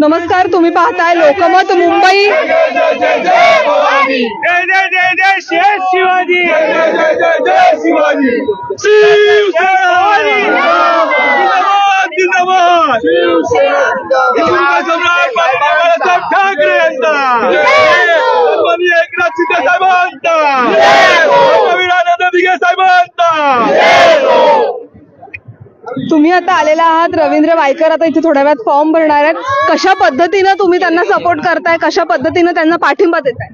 नमस्कार तुम्ही पाहताय लोकमत मुंबई जय जय जय जय शेष शिवाजी तुम्ही आता आलेला आहात रवींद्र वायकर आता इथे थोड्या वेळात फॉर्म भरणार आहेत. कशा पद्धतीनं तुम्ही त्यांना सपोर्ट करताय? कशा पद्धतीनं त्यांना पाठिंबा देताय?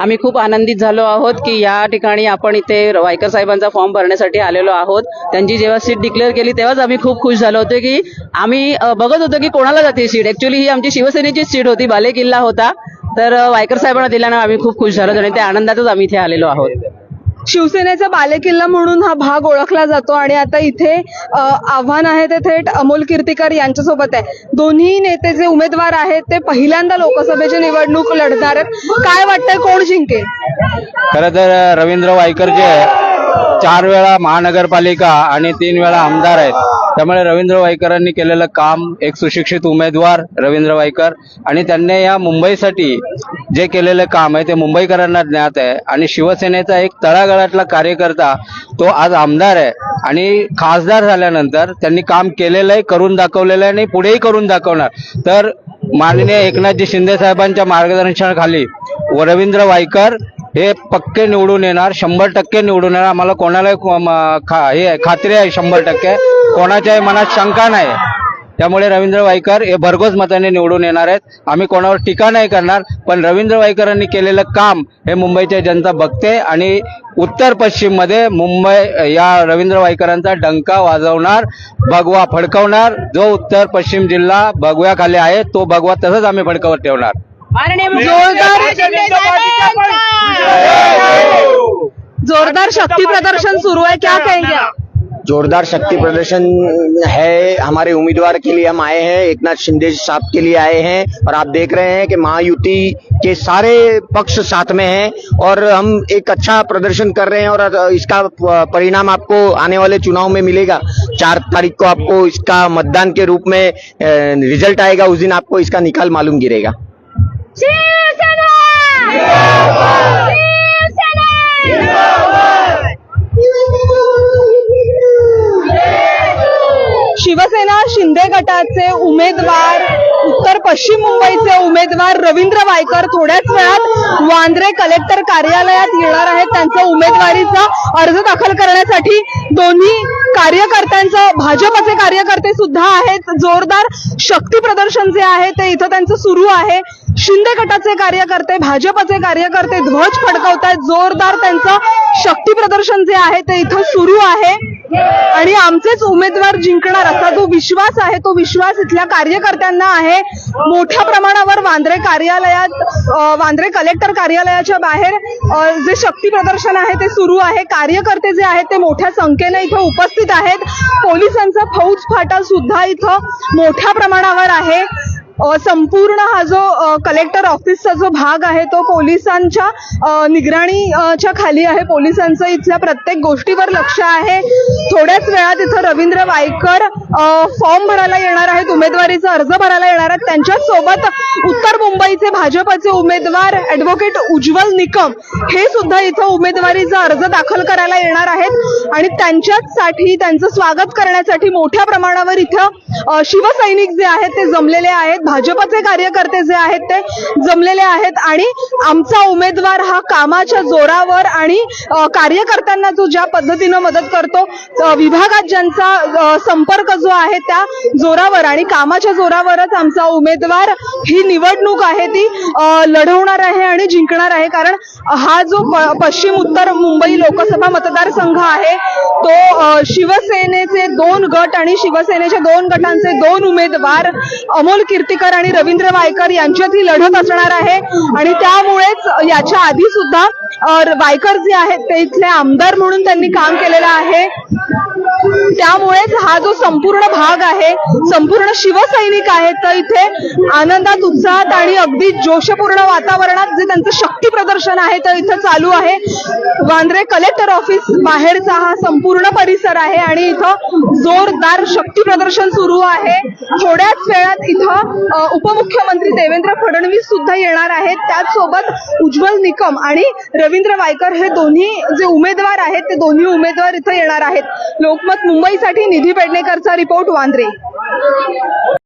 आम्ही खूप आनंदित झालो आहोत की या ठिकाणी आपण इथे वायकर साहेबांचा फॉर्म भरण्यासाठी आलेलो आहोत. त्यांची जेव्हा सीट डिक्लेअर केली तेव्हाच आम्ही खूप खुश झालो होतो की आम्ही बघत होतो की कोणाला जाते सीट. ऍक्च्युली ही आमची शिवसेनेची सीट होती बाले किल्ला होता. तर वायकर साहेबांना दिल्यानं आम्ही खूप खुश झालो आणि त्या आनंदातच आम्ही इथे आलेलो आहोत. शिवसेनेचा बालेकिल्ला म्हणून हा भाग ओळखला जातो आणि आता इथे आव्हान आहे ते थेट अमोल कीर्तीकर यांच्यासोबत आहे. दोन्ही नेते जे उमेदवार आहेत ते पहिल्यांदा लोकसभेची निवडणूक लढणार आहेत. काय वाटतंय कोण जिंकेल? खरं तर रवींद्र वायकर जे आहे चार वेळा महानगरपालिका आणि तीन वेळा आमदार आहेत. त्यामुळे रवींद्र वाईकरांनी केलेलं काम एक सुशिक्षित उमेदवार रवींद्र वाईकर आणि त्यांनी या मुंबईसाठी जे केलेलं काम आहे ते मुंबईकरांना ज्ञात आहे. आणि शिवसेनेचा एक तळागाळातला कार्यकर्ता तो आज आमदार आहे. आणि खासदार झाल्यानंतर त्यांनी काम केलेलं आहे करून दाखवलेलं आहे आणि पुढेही करून दाखवणार. तर माननीय एकनाथजी शिंदे साहेबांच्या मार्गदर्शनाखाली व रवींद्र वायकर हे पक्के निवडून येणार शंभर टक्के निवडून येणार. आम्हाला कोणालाही को- म- खा- हे आहे, खात्री आहे शंभर टक्के. कोणाच्याही मनात शंका नाही. त्यामुळे रवींद्र वाईकर हे भरघोस मताने निवडून येणार आहेत. आम्ही कोणावर टीका नाही करणार पण रवींद्र वाईकरांनी केलेलं काम हे मुंबईच्या जनता बघते आणि उत्तर पश्चिममध्ये मुंबई या रवींद्र वाईकरांचा डंका वाजवणार भगवा फडकवणार. जो उत्तर पश्चिम जिल्हा भगव्याखाली आहे तो भगवा तसंच आम्ही फडकावर ठेवणार. जोरदार जोरदार शक्ती प्रदर्शन शुरू है क्या कहेंगे आप? जोरदार शक्ति प्रदर्शन है हमारे उम्मीदवार के लिए हम आए हैं एक नाथ शिंदे साहब के लिए आए हैं और आप देख रहे हैं कि महायुति के सारे पक्ष साथ में हैं और हम एक अच्छा प्रदर्शन कर रहे हैं और इसका परिणाम आपको आने वाले चुनाव में मिलेगा चार तारीख को आपको इसका मतदान के रूप में रिज़ल्ट आएगा उस दिन आपको इसका निकाल मालूम गिरेगा शिवसेना शिंदे गटाचे उमेदवार उत्तर पश्चिम मुंबईचे उमेदवार रवींद्र वायकर थोड्याच वेळात वांद्रे कलेक्टर कार्यालयात येणार आहेत. त्यांचा उमेदवारीचा अर्ज दाखल करण्यासाठी दोन्ही कार्यकर्त्यांचं भाजपचे कार्यकर्ते सुद्धा आहेत. जोरदार शक्ती प्रदर्शन जे आहे ते इथं त्यांचं सुरू आहे. शिंदे गटाचे कार्यकर्ते भाजपचे कार्यकर्ते ध्वज फडकवतायत. जोरदार त्यांचं शक्ती प्रदर्शन जे आहे ते इथं सुरू आहे. आणि आमचेच उमेदवार जिंकणार असा जो विश्वास आहे तो विश्वास इथल्या कार्यकर्त्यांना आहे. मोठ्या प्रमाणावर वांद्रे कार्यालयात वांद्रे कलेक्टर कार्यालयाच्या बाहेर जे शक्ती प्रदर्शन आहे ते सुरू आहे. कार्यकर्ते जे आहेत ते मोठ्या संख्येने इथं उपस्थित आहेत. पोलिसांचा फौज फाटा सुद्धा इथं मोठ्या प्रमाणावर आहे. संपूर्ण हा जो कलेक्टर ऑफिसचा जो भाग आहे तो पोलिसांच्या निगराणीच्या खाली आहे. पोलिसांचं इथल्या प्रत्येक गोष्टीवर लक्ष आहे. थोड्याच वेळात इथं रवींद्र वायकर फॉर्म भरायला येणार आहेत. उमेदवारीचा अर्ज भरायला येणार आहेत. त्यांच्यासोबत उत्तर मुंबईचे भाजपचे उमेदवार ऍडव्होकेट उज्ज्वल निकम हे सुद्धा इथं उमेदवारीचा अर्ज दाखल करायला येणार आहेत. आणि त्यांच्याचसाठी त्यांचं स्वागत करण्यासाठी मोठ्या प्रमाणावर इथं शिवसैनिक जे आहेत ते जमलेले आहेत. भाजपचे कार्यकर्ते जे आहेत ते जमलेले आहेत आणि आमचा उमेदवार हा कामाच्या जोरावर आणि कार्यकर्त्यांना जो ज्या पद्धतीनं मदत करतो विभागात ज्यांचा संपर्क जो आहे त्या जोरावर आणि कामाच्या जोरावरच आमचा उमेदवार ही निवडणूक आहे ती लढवणार आहे आणि जिंकणार आहे. कारण हा जो पश्चिम उत्तर मुंबई लोकसभा मतदारसंघ आहे तो शिवसेनेचे दोन गट आणि शिवसेनेच्या दोन गटांचे दोन उमेदवार अमोल कीर्ती कीर्तीकर आणि रवींद्र वायकर यांच्यात ही लढत असणार आहे. आणि त्यामुळेच याच्या आधी सुद्धा वायकर जे आहेत ते इथले आमदार म्हणून त्यांनी काम केलेलं आहे. त्यामुळेच हा जो संपूर्ण भाग आहे संपूर्ण शिवसैनिक आहेत तर इथे आनंदात उत्साहात आणि अगदी जोशपूर्ण वातावरणात जे त्यांचं शक्ती प्रदर्शन आहे तर इथं चालू आहे. वांद्रे कलेक्टर ऑफिस बाहेरचा हा संपूर्ण परिसर आहे आणि इथं जोरदार शक्ती प्रदर्शन सुरू आहे. थोड्याच वेळात इथं उपमुख्यमंत्री देवेंद्र फडणवीस सुद्धा येणार आहेत. त्याचसोबत उज्ज्वल निकम आणि रवींद्र वायकर हे दोन्ही जे उमेदवार आहेत ते दोन्ही उमेदवार इथं येणार आहेत. लोकमत मुंबईसाठी निधी पेडणेकरचा रिपोर्ट वांद्रे.